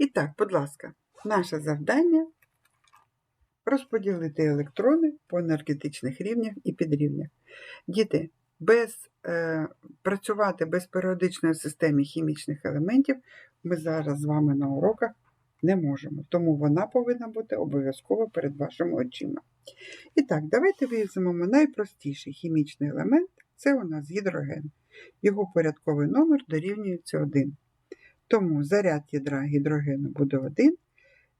І так, будь ласка, наше завдання розподілити електрони по енергетичних рівнях і підрівнях. Діти, без, е, працювати без періодичної системи хімічних елементів ми зараз з вами на уроках не можемо, тому вона повинна бути обов'язково перед вашими очима. І так, давайте візьмемо найпростіший хімічний елемент це у нас гідроген. Його порядковий номер дорівнюється 1. Тому заряд ядра гідрогену буде 1.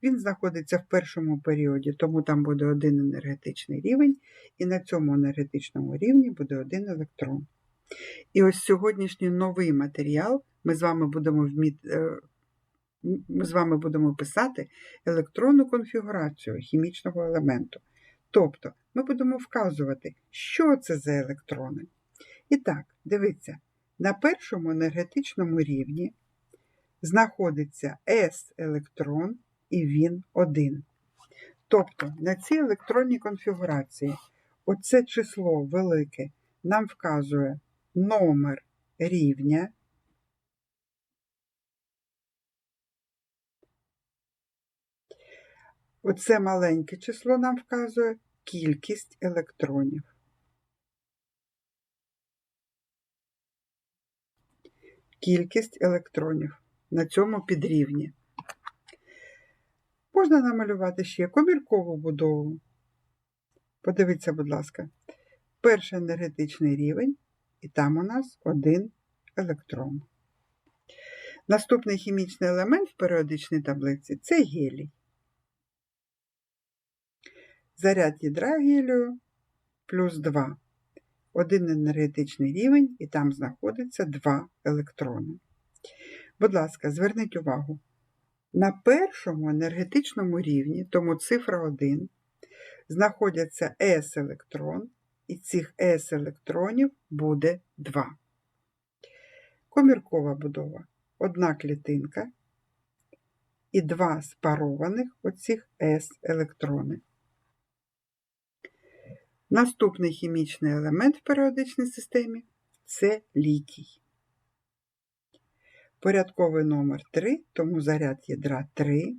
Він знаходиться в першому періоді, тому там буде один енергетичний рівень, і на цьому енергетичному рівні буде один електрон. І ось сьогоднішній новий матеріал ми з вами будемо вміти. е, Ми з вами будемо писати електронну конфігурацію хімічного елементу. Тобто ми будемо вказувати, що це за електрони. І так, дивіться, на першому енергетичному рівні знаходиться S-електрон і він один. Тобто на цій електронній конфігурації оце число велике нам вказує номер рівня. Оце маленьке число нам вказує кількість електронів. Кількість електронів на цьому підрівні. Можна намалювати ще коміркову будову. Подивіться, будь ласка, перший енергетичний рівень, і там у нас один електрон. Наступний хімічний елемент в періодичній таблиці це гелій. Заряд ядра гелію плюс 2. Один енергетичний рівень, і там знаходиться 2 електрони. Будь ласка, зверніть увагу. На першому енергетичному рівні, тому цифра 1, знаходяться S-електрон, і цих S-електронів буде 2. Коміркова будова. Одна клітинка і два спарованих оцих S-електрони. Наступний хімічний елемент в періодичній системі це літій. Порядковий номер 3, тому заряд ядра 3.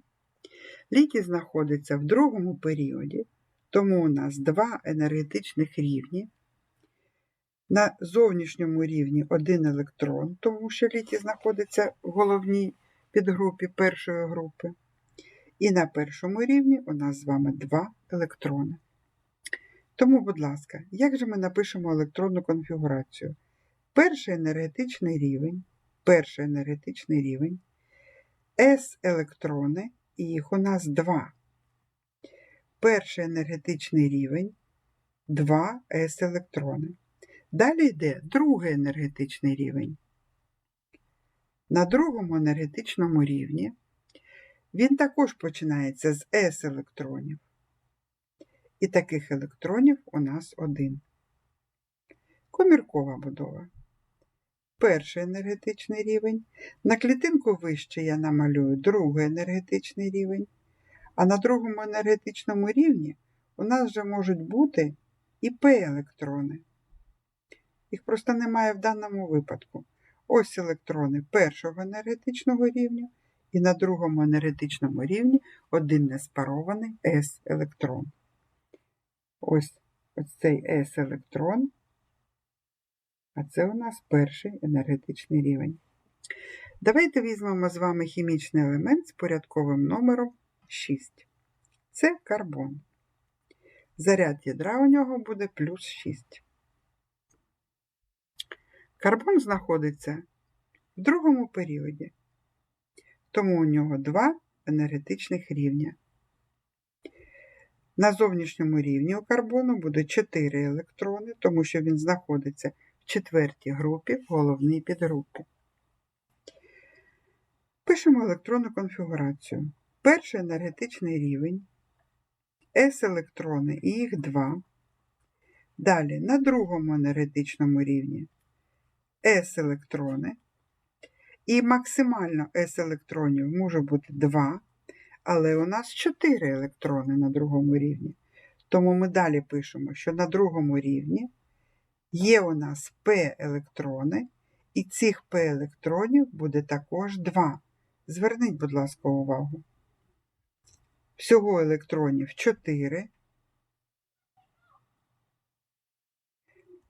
Літій знаходиться в другому періоді, тому у нас два енергетичних рівні. На зовнішньому рівні один електрон, тому що літій знаходиться в головній підгрупі першої групи. І на першому рівні у нас з вами два електрони. Тому, будь ласка, як же ми напишемо електронну конфігурацію? Перший енергетичний рівень, перший енергетичний рівень, S-електрони, і їх у нас два. Перший енергетичний рівень, 2 S-електрони. Далі йде другий енергетичний рівень. На другому енергетичному рівні він також починається з S-електронів. І таких електронів у нас один. Коміркова будова. Перший енергетичний рівень. На клітинку вище я намалюю другий енергетичний рівень. А на другому енергетичному рівні у нас вже можуть бути і П-електрони. Їх просто немає в даному випадку. Ось електрони першого енергетичного рівня, і на другому енергетичному рівні один неспарований С-електрон. Ось ось цей S-електрон, а це у нас перший енергетичний рівень. Давайте візьмемо з вами хімічний елемент з порядковим номером 6. Це карбон. Заряд ядра у нього буде плюс 6. Карбон знаходиться в другому періоді, тому у нього два енергетичних рівня. На зовнішньому рівні у карбону буде 4 електрони, тому що він знаходиться в четвертій групі в головній підгрупі. Пишемо електронну конфігурацію. Перший енергетичний рівень, S-електрони і їх 2. Далі на другому енергетичному рівні S-електрони. І максимально S-електронів може бути 2. Але у нас 4 електрони на другому рівні. Тому ми далі пишемо, що на другому рівні є у нас P електрони, і цих P електронів буде також 2. Зверніть, будь ласка, увагу. Всього електронів 4.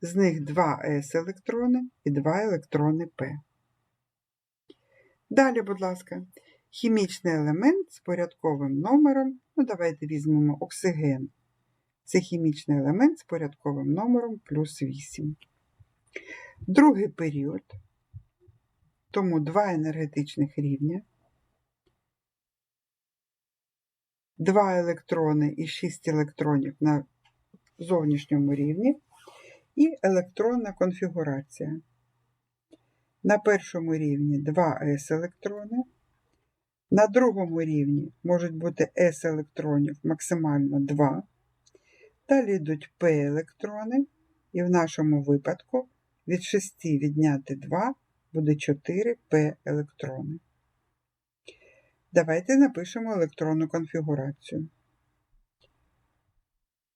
З них 2 s електрони і 2 електрони P. Далі, будь ласка, хімічний елемент з порядковим номером. Ну, давайте візьмемо оксиген. Це хімічний елемент з порядковим номером плюс 8. Другий період, тому два енергетичних рівня, два електрони і 6 електронів на зовнішньому рівні, і електронна конфігурація. На першому рівні 2 s електрони. На другому рівні можуть бути s електронів максимально 2. Далі йдуть p електрони, і в нашому випадку від 6 відняти 2 буде 4 p електрони. Давайте напишемо електронну конфігурацію.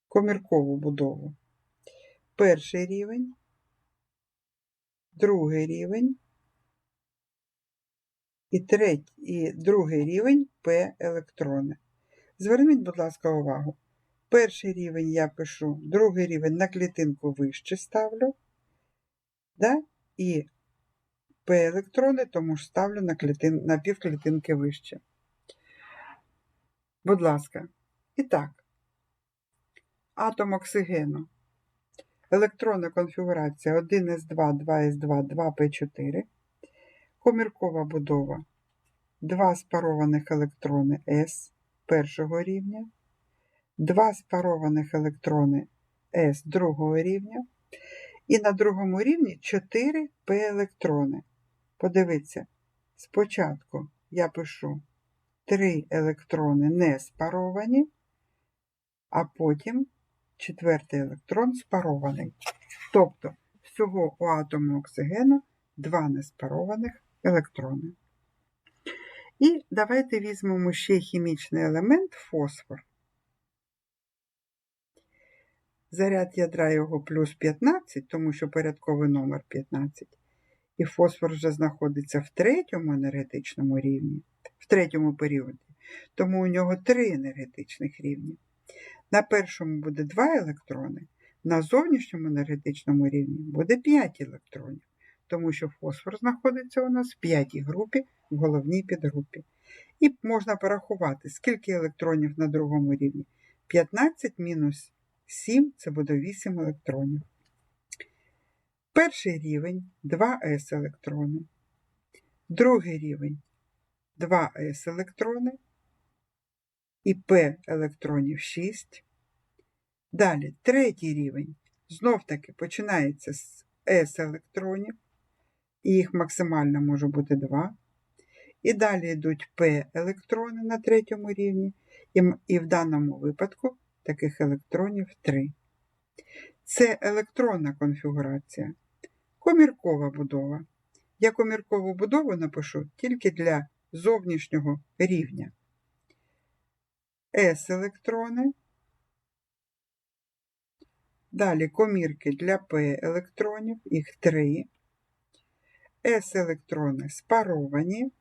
Коміркову будову. Перший рівень, другий рівень і третій, і другий рівень P електрони. Зверніть, будь ласка, увагу. Перший рівень я пишу, другий рівень на клітинку вище ставлю. Да? І P електрони, тому ж ставлю на, клітин, на півклітинки вище. Будь ласка. І так, атом оксигену. Електронна конфігурація 1С2, 2С2, 2П4. Коміркова будова. Два спарованих електрони С першого рівня, два спарованих електрони С другого рівня. І на другому рівні 4 П електрони. Подивіться, спочатку я пишу 3 електрони не спаровані, а потім четвертий електрон спарований. Тобто, всього у атому оксигену два неспарованих електрони. І давайте візьмемо ще хімічний елемент фосфор. Заряд ядра його плюс 15, тому що порядковий номер 15. І фосфор вже знаходиться в третьому енергетичному рівні, в третьому періоді. Тому у нього три енергетичних рівні. На першому буде 2 електрони, на зовнішньому енергетичному рівні буде 5 електронів, тому що фосфор знаходиться у нас в п'ятій групі, в головній підгрупі. І можна порахувати, скільки електронів на другому рівні. 15 мінус 7 це буде 8 електронів. Перший рівень 2С електрони. Другий рівень 2С електрони і П електронів 6. Далі третій рівень. Знов таки починається з С електронів, і їх максимально може бути 2. І далі йдуть П електрони на третьому рівні, і, в даному випадку таких електронів 3. Це електронна конфігурація. Коміркова будова. Я коміркову будову напишу тільки для зовнішнього рівня. С електрони. Далі комірки для П електронів, їх 3. С електрони спаровані.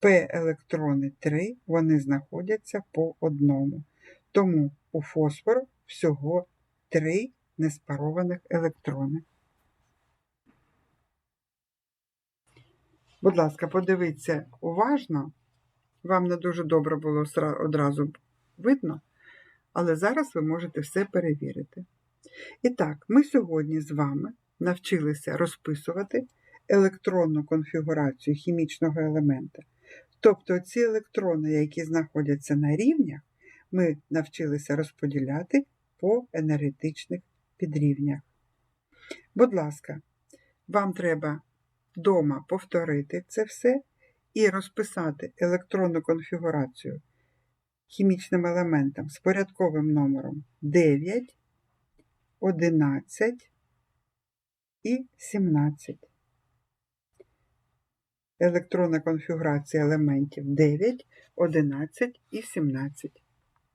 П електрони 3, вони знаходяться по одному. Тому у фосфору всього 3 неспарованих електрони. Будь ласка, подивіться уважно. Вам не дуже добре було одразу видно, але зараз ви можете все перевірити. І так, ми сьогодні з вами навчилися розписувати електронну конфігурацію хімічного елемента. Тобто ці електрони, які знаходяться на рівнях, ми навчилися розподіляти по енергетичних підрівнях. Будь ласка, вам треба вдома повторити це все і розписати електронну конфігурацію хімічним елементам з порядковим номером 9, 11 і 17. Електронна конфігурація елементів 9, 11 і 17.